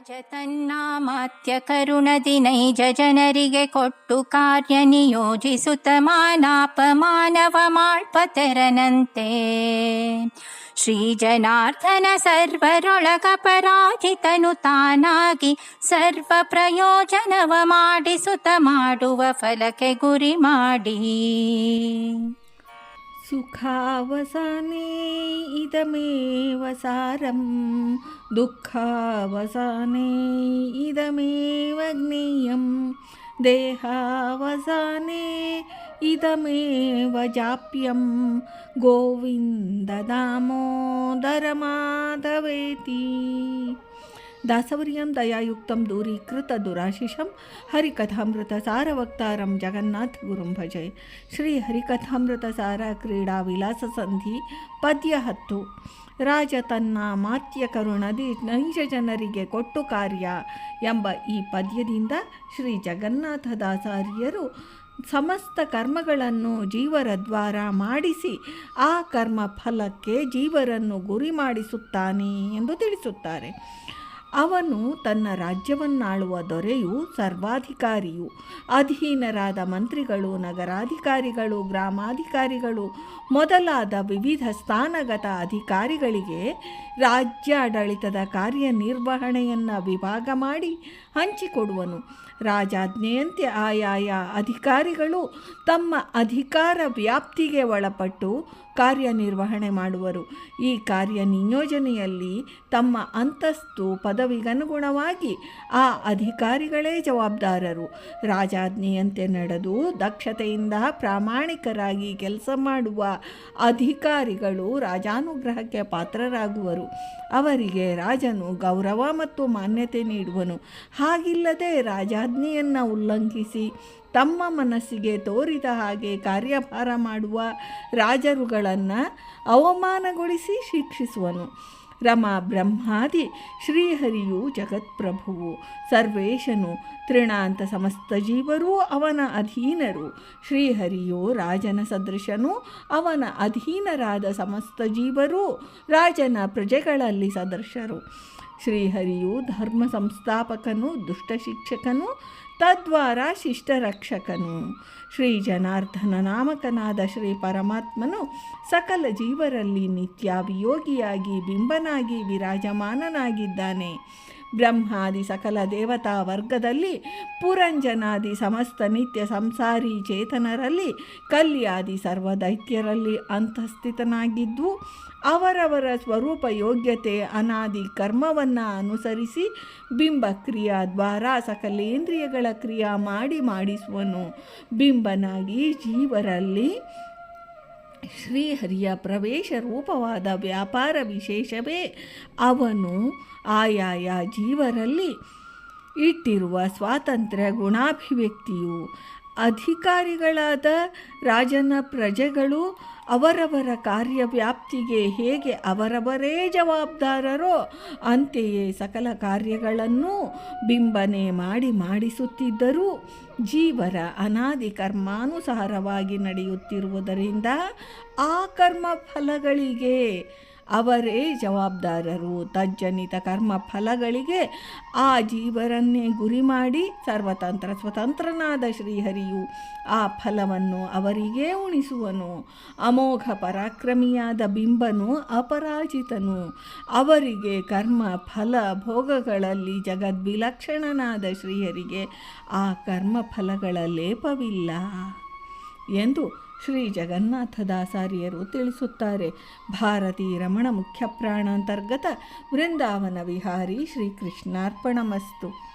ರಾಜತನ್ನಾಮಾತ್ಯ ಕರುಣದಿ ನೈಜ ಜನರಿಗೆ ಕೊಟ್ಟು ಕಾರ್ಯ ನಿಯೋಜಿಸುತ್ತ ಮಾನಾಪಮಾನವ ಮಾಳ್ಪತೆರನಂತೆ ಶ್ರೀ ಜನಾರ್ದನ ಸರ್ವರೊಳಗಪರಾಜಿತನು ತಾನಾಗಿ ಸರ್ವ ಪ್ರಯೋಜನವ ಮಾಡಿಸುತ್ತ ಮಾಡುವ ಫಲಕ್ಕೆ ಗುರಿ ಮಾಡಿ. सुखावसाने इदमेव सारं दुःखावसाने इदमेव ज्ञेयं देहावसाने इदमेव जाप्यं गोविन्ददामोदरमाधवेति। ದಾಸವರ್ಯಂ ದಯಾಯುಕ್ತಂ ದೂರೀಕೃತ ದುರಾಶಿಷಂ ಹರಿಕಥಾಮೃತ ಸಾರವಕ್ತಾರಂ ಜಗನ್ನಾಥ ಗುರುಂ ಭಜೆ. ಶ್ರೀ ಹರಿಕಥಾಮೃತ ಸಾರ ಕ್ರೀಡಾ ವಿಲಾಸ ಸಂಧಿ ಪದ್ಯ ಹತ್ತು. ರಾಜ ತನ್ನ ಮಾತ್ಯ ಕರುಣದಿ ನೈಜ ಜನರಿಗೆ ಕೊಟ್ಟು ಕಾರ್ಯ ಎಂಬ ಈ ಪದ್ಯದಿಂದ ಶ್ರೀ ಜಗನ್ನಾಥದಾಸಾರ್ಯರು ಸಮಸ್ತ ಕರ್ಮಗಳನ್ನು ಜೀವರ ದ್ವಾರ ಮಾಡಿಸಿ ಆ ಕರ್ಮ ಫಲಕ್ಕೆ ಜೀವರನ್ನು ಗುರಿ ಮಾಡಿಸುತ್ತಾನೆ ಎಂದು ತಿಳಿಸುತ್ತಾರೆ. ಅವನು ತನ್ನ ರಾಜ್ಯವನ್ನಾಳುವ ದೊರೆಯು ಸರ್ವಾಧಿಕಾರಿಯು. ಅಧೀನರಾದ ಮಂತ್ರಿಗಳು, ನಗರಾಧಿಕಾರಿಗಳು, ಗ್ರಾಮಾಧಿಕಾರಿಗಳು, ಮೊದಲಾದ ವಿವಿಧ ಸ್ಥಾನಗತ ಅಧಿಕಾರಿಗಳಿಗೆ ರಾಜ್ಯಾಡಳಿತದ ಕಾರ್ಯನಿರ್ವಹಣೆಯನ್ನು ವಿಭಾಗ ಮಾಡಿ ಹಂಚಿಕೊಡುವನು. ರಾಜಾಜ್ಞೆಯಂತೆ ಆಯಾಯ ಅಧಿಕಾರಿಗಳು ತಮ್ಮ ಅಧಿಕಾರ ವ್ಯಾಪ್ತಿಗೆ ಒಳಪಟ್ಟು ಕಾರ್ಯನಿರ್ವಹಣೆ ಮಾಡುವರು. ಈ ಕಾರ್ಯ ನಿಯೋಜನೆಯಲ್ಲಿ ತಮ್ಮ ಅಂತಸ್ತು ಪದವಿಗನುಗುಣವಾಗಿ ಆ ಅಧಿಕಾರಿಗಳೇ ಜವಾಬ್ದಾರರು. ರಾಜಾಜ್ಞೆಯಂತೆ ನಡೆದು ದಕ್ಷತೆಯಿಂದ ಪ್ರಾಮಾಣಿಕರಾಗಿ ಕೆಲಸ ಮಾಡುವ ಅಧಿಕಾರಿಗಳು ರಾಜಾನುಗ್ರಹಕ್ಕೆ ಪಾತ್ರರಾಗುವರು. ಅವರಿಗೆ ರಾಜನು ಗೌರವ ಮತ್ತು ಮಾನ್ಯತೆ ನೀಡುವನು. ಹಾಗಿಲ್ಲದೆ ರಾಜಾಜ್ಞೆಯನ್ನು ಉಲ್ಲಂಘಿಸಿ ತಮ್ಮ ಮನಸ್ಸಿಗೆ ತೋರಿದ ಹಾಗೆ ಕಾರ್ಯಭಾರ ಮಾಡುವ ರಾಜರುಗಳನ್ನು ಅವಮಾನಗೊಳಿಸಿ ಶಿಕ್ಷಿಸುವನು. ರಮಾ ಬ್ರಹ್ಮಾದಿ ಶ್ರೀಹರಿಯು ಜಗತ್ಪ್ರಭುವು. ಸರ್ವೇಶನು ತೃಣಾಂತ ಸಮಸ್ತ ಜೀವರೂ ಅವನ ಅಧೀನರು. ಶ್ರೀಹರಿಯು ರಾಜನ ಸದೃಶನು ಅವನ ಅಧೀನರಾದ ಸಮಸ್ತ ಜೀವರೂ ರಾಜನ ಪ್ರಜೆಗಳಲ್ಲಿ ಸದೃಶರು. ಶ್ರೀಹರಿಯು ಧರ್ಮ ಸಂಸ್ಥಾಪಕನು, ದುಷ್ಟ ಶಿಕ್ಷಕನು, ತದ್ವಾರ ಶಿಷ್ಟರಕ್ಷಕನು. ಶ್ರೀ ಜನಾರ್ದನ ನಾಮಕನಾದ ಶ್ರೀ ಪರಮಾತ್ಮನು ಸಕಲ ಜೀವರಲ್ಲಿ ನಿತ್ಯಾಭಿಯೋಗಿಯಾಗಿ, ಬಿಂಬನಾಗಿ, ವಿರಾಜಮಾನನಾಗಿದ್ದಾನೆ. ಬ್ರಹ್ಮಾದಿ ಸಕಲ ದೇವತಾ ವರ್ಗದಲ್ಲಿ, ಪುರಂಜನಾದಿ ಸಮಸ್ತ ನಿತ್ಯ ಸಂಸಾರಿ ಚೇತನರಲ್ಲಿ, ಕಲ್ಯಾದಿ ಸರ್ವ ದೈತ್ಯರಲ್ಲಿ ಅಂತಸ್ಥಿತನಾಗಿದ್ದು, ಅವರವರ ಸ್ವರೂಪ ಯೋಗ್ಯತೆ ಅನಾದಿ ಕರ್ಮವನ್ನು ಅನುಸರಿಸಿ ಬಿಂಬ ಕ್ರಿಯಾ ದ್ವಾರ ಸಕಲೇಂದ್ರಿಯಗಳ ಕ್ರಿಯಾ ಮಾಡಿ ಮಾಡಿಸುವನು. ಬಿಂಬನಾಗಿ ಜೀವರಲ್ಲಿ ಶ್ರೀಹರಿಯ ಪ್ರವೇಶ ರೂಪವಾದ ವ್ಯಾಪಾರ ವಿಶೇಷವೇ ಅವನು ಆಯಾಯ ಜೀವರಲ್ಲಿ ಇಟ್ಟಿರುವ ಸ್ವಾತಂತ್ರ್ಯ ಗುಣಾಭಿವ್ಯಕ್ತಿಯು ಅಧಿಕಾರಿಗಳಾದ ರಾಜನ ಪ್ರಜೆಗಳು ಅವರವರ ಕಾರ್ಯವ್ಯಾಪ್ತಿಗೆ ಹೇಗೆ ಅವರವರೇ ಜವಾಬ್ದಾರರೋ ಅಂತೆಯೇ ಸಕಲ ಕಾರ್ಯಗಳನ್ನು ಬಿಂಬನೆ ಮಾಡಿ ಮಾಡಿಸುತ್ತಿದ್ದರೂ ಜೀವರ ಅನಾದಿ ಕರ್ಮಾನುಸಾರವಾಗಿ ನಡೆಯುತ್ತಿರುವುದರಿಂದ ಆ ಕರ್ಮ ಫಲಗಳಿಗೆ ಅವರೇ ಜವಾಬ್ದಾರರು. ತಜ್ಜನಿತ ಕರ್ಮ ಫಲಗಳಿಗೆ ಆ ಜೀವರನ್ನೇ ಗುರಿ ಮಾಡಿ ಸರ್ವತಂತ್ರ ಸ್ವತಂತ್ರನಾದ ಶ್ರೀಹರಿಯು ಆ ಫಲವನ್ನು ಅವರಿಗೇ ಉಣಿಸುವನು. ಅಮೋಘ ಪರಾಕ್ರಮಿಯಾದ ಬಿಂಬನು ಅಪರಾಜಿತನು. ಅವರಿಗೆ ಕರ್ಮ ಫಲ ಭೋಗಗಳಲ್ಲಿ ಜಗದ್ವಿಲಕ್ಷಣನಾದ ಶ್ರೀಹರಿಗೆ ಆ ಕರ್ಮ ಫಲಗಳ ಲೇಪವಿಲ್ಲ. ಎಂದು ಶ್ರೀ ಜಗನ್ನಾಥದಾಸಾರ್ಯರು ತಿಳಿಸುತ್ತಾರೆ. ಭಾರತೀ ರಮಣ ಮುಖ್ಯ ಪ್ರಾಣಾಂತರ್ಗತ ವೃಂದಾವನ ವಿಹಾರಿ ಶ್ರೀಕೃಷ್ಣಾರ್ಪಣಮಸ್ತು.